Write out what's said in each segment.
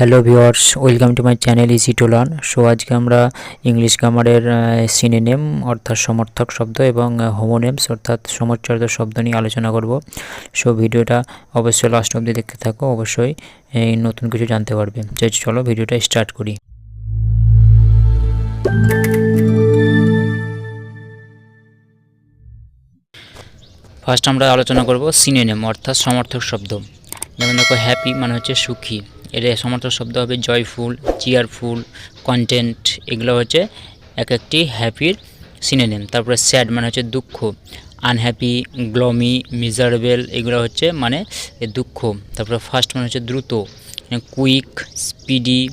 Hello viewers welcome to my channel easy to learn so আজকে আমরা English গ্রামারের সিনেনেম অর্থাৎ সমর্থক শব্দ এবং হোমোনেমস অর্থাৎ সমচ্চারিত শব্দ নিয়ে আলোচনা করব। সো ভিডিওটা অবশ্যই লাস্ট অবধি দেখতে থাকো, অবশ্যই এই নতুন কিছু জানতে পারবে। চলো, ভিডিওটা স্টার্ট করি। ফার্স্ট আমরা আলোচনা করব সিনেনেম অর্থাৎ সমর্থক শব্দ। যেমন দেখো হ্যাপি মানে হচ্ছে সুখী। এর সমর্থক শব্দ হবে জয়ফুল চিয়ারফুল কন্টেন্ট এগুলো হচ্ছে এক একটি হ্যাপির সিনেনেম তারপরে স্যাড মানে হচ্ছে দুঃখ আনহ্যাপি গ্লমি মিজারেবেল এগুলো হচ্ছে মানে দুঃখ। তারপরে ফার্স্ট মানে হচ্ছে দ্রুত কুইক স্পিডি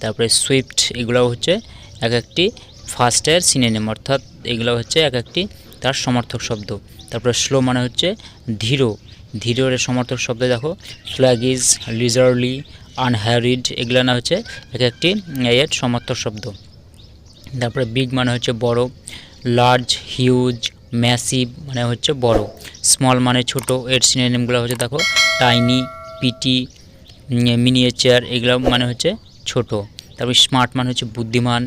তারপরে সুইফট এগুলো হচ্ছে এক একটি ফার্স্টের সিনেনেম অর্থাৎ এগুলো হচ্ছে এক একটি তার সমর্থক শব্দ। তারপরে স্লো মানে হচ্ছে ধীর। ধীরের সমর্থক শব্দ দেখো ফ্ল্যাগিজ লিজারলি আনহ্যারিড এগুলো না হচ্ছে এক একটি এর সমর্থক শব্দ। তারপরে বিগ মানে হচ্ছে বড় লার্জ হিউজ ম্যাসিভ মানে হচ্ছে বড়। স্মল মানে ছোট, এর সিনেমগুলো হচ্ছে দেখো টাইনি পিটি মিনিয়েচার এগুলো মানে হচ্ছে ছোট। তারপর স্মার্ট মানে হচ্ছে বুদ্ধিমান,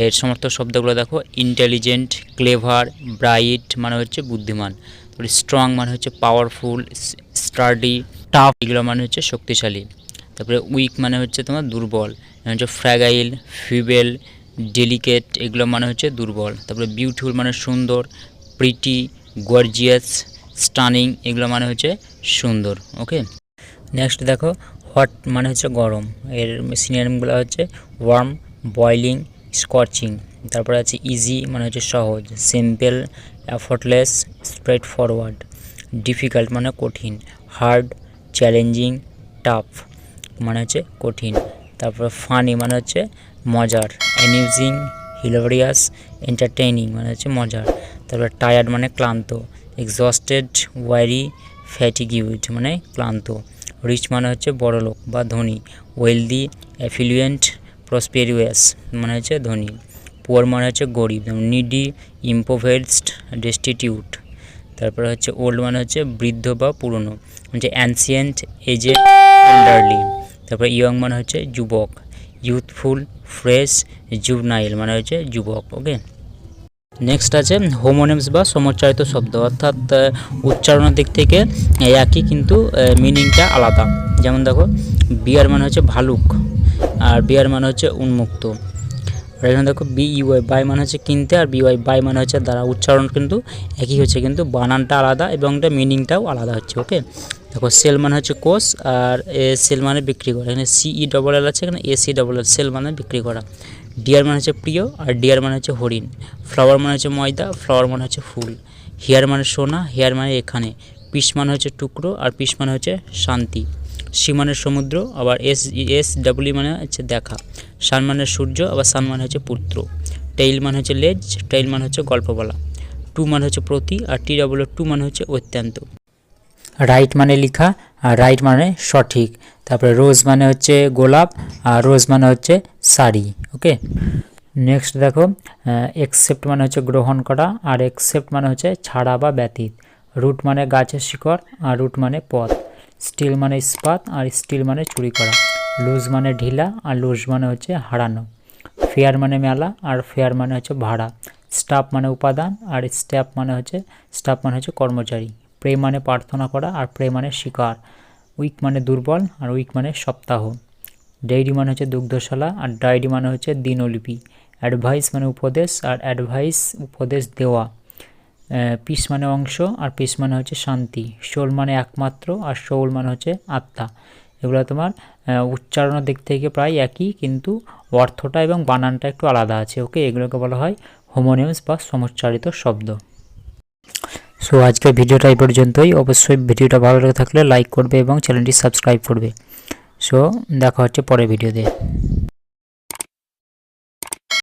এর সমর্থক শব্দগুলো দেখো ইন্টেলিজেন্ট ক্লেভার ব্রাইট মানে হচ্ছে বুদ্ধিমান। তারপরে স্ট্রং মানে হচ্ছে পাওয়ারফুল স্টার্ডি টাফ এগুলো মানে হচ্ছে শক্তিশালী। তারপরে উইক মানে হচ্ছে তোমার দুর্বল। হচ্ছে ফ্র্যাগাইল ফিবেল ডেলিকেট এগুলো মানে হচ্ছে দুর্বল। তারপরে বিউটিফুল মানে সুন্দর প্রিটি গর্জিয়াস স্টানিং এগুলো মানে হচ্ছে সুন্দর ওকে নেক্সট দেখো হট মানে হচ্ছে গরম। এর সিনিয়রগুলো হচ্ছে ওয়ার্ম বয়লিং স্কচিং তারপরে আছে ইজি মানে হচ্ছে সহজ simple effortless straightforward difficult মানে কঠিন হার্ড চ্যালেঞ্জিং টাফ মানে হচ্ছে কঠিন। তারপরে ফানি মানে হচ্ছে মজার। অ্যামিউজিং হিলোরিয়াস এন্টারটেইনিং মানে হচ্ছে মজার। তারপরে টায়ার্ড মানে ক্লান্ত। এক্সস্টেড ওয়ারি ফ্যাটিগিউড মানে ক্লান্ত। রিচ মানে হচ্ছে বড় লোক বা ধনী। ওয়েলদি অ্যাফিলুয়েন্ট প্রসপেরিয়াস মানে হচ্ছে ধনী। পুয়ার মানে হচ্ছে গরিব। নিডি ইম্পোভেস্ট ডেস্টিটিউট তারপরে হচ্ছে ওল্ড মানে হচ্ছে বৃদ্ধ বা পুরনো। হচ্ছে অ্যানসিয়েন্ট এজেড এল্ডারলি তারপরে ইয়ং মানে হচ্ছে যুবক ইউথফুল ফ্রেশ জুবনাইল মানে হচ্ছে যুবক ওকে নেক্সট আছে হোমোনেমস বা সমচ্চারিত শব্দ, অর্থাৎ উচ্চারণের দিক থেকে একই কিন্তু মিনিংটা আলাদা। যেমন দেখো বিয়ার মানে হচ্ছে ভালুক, আর বিয়ার মানে হচ্ছে উন্মুক্ত। আর এখানে দেখো বি ইউআই বাই মানে হচ্ছে কিনতে, আর বিওয়াই বাই মানে হচ্ছে দ্বারা। উচ্চারণ কিন্তু একই হচ্ছে, কিন্তু বানানটা আলাদা এবং এটা মিনিংটাও আলাদা হচ্ছে ওকে দেখো সেল মানে হচ্ছে কোষ আর এ সেল মানে বিক্রি করা এখানে সিই ডবল এল আছে এখানে এসি ডবল এল সেল মানে বিক্রি করা ডিয়ার মানে হচ্ছে প্রিয় আর ডিয়ার মানে হচ্ছে হরিণ ফ্লাওয়ার মানে হচ্ছে ময়দা ফ্লাওয়ার মানে হচ্ছে ফুল হেয়ার মানে সোনা হেয়ার মানে এখানে পিস মানে হচ্ছে টুকরো আর পিস মানে হচ্ছে শান্তি সি মানে সমুদ্র আবার এস এস ডাব্লিউ মানে হচ্ছে দেখা সান মানে সূর্য আবার সান মানে হচ্ছে পুত্র টেইল মানে হচ্ছে লেজ টেইল মানে হচ্ছে গল্প বলা টু মানে হচ্ছে প্রতি আর টি ডাবল টু মানে হচ্ছে অত্যন্ত রাইট মানে লিখা আর রাইট মানে সঠিক। তারপরে রোজ মানে হচ্ছে গোলাপ আর রোজ মানে হচ্ছে শাড়ি ওকে নেক্সট দেখো একসেপ্ট মানে হচ্ছে গ্রহণ করা আর একসেপ্ট মানে হচ্ছে ছাড়া বা ব্যতীত। রুট মানে গাছের শিকড় আর রুট মানে পথ। স্টিল মানে ইস্পাত আর স্টিল মানে চুরি করা। লুজ মানে ঢিলা আর লুজ মানে হচ্ছে হারানো। ফেয়ার মানে মেলা আর ফেয়ার মানে হচ্ছে ভাড়া। স্টাফ মানে উপাদান আর স্টাফ মানে হচ্ছে স্টাফ মানে হচ্ছে কর্মচারী। প্রে মানে প্রার্থনা করা আর প্রে মানে শিকার। উইক মানে দুর্বল আর উইক মানে সপ্তাহ। ডেইরি মানে হচ্ছে দুগ্ধশালা আর ডায়েরি মানে হচ্ছে দিনলিপি। অ্যাডভাইস মানে উপদেশ আর অ্যাডভাইস উপদেশ দেওয়া। পিস মানে অংশ আর পিস মানে হচ্ছে শান্তি। শোল মানে একমাত্র আর শোল মানে হচ্ছে আত্মা। এগুলো তোমার উচ্চারণের দিক থেকে প্রায় একই, কিন্তু অর্থটা এবং বানানটা একটু আলাদা আছে, ওকে? এগুলোকে বলা হয় হোমোনিয়ামস বা সমচ্চারিত শব্দ। সো আজকের ভিডিওটা এই পর্যন্তই। অবশ্যই ভিডিওটা ভালো লেগে থাকলে লাইক করবে এবং চ্যানেলটি সাবস্ক্রাইব করবে। সো দেখা হচ্ছে পরের ভিডিওতে।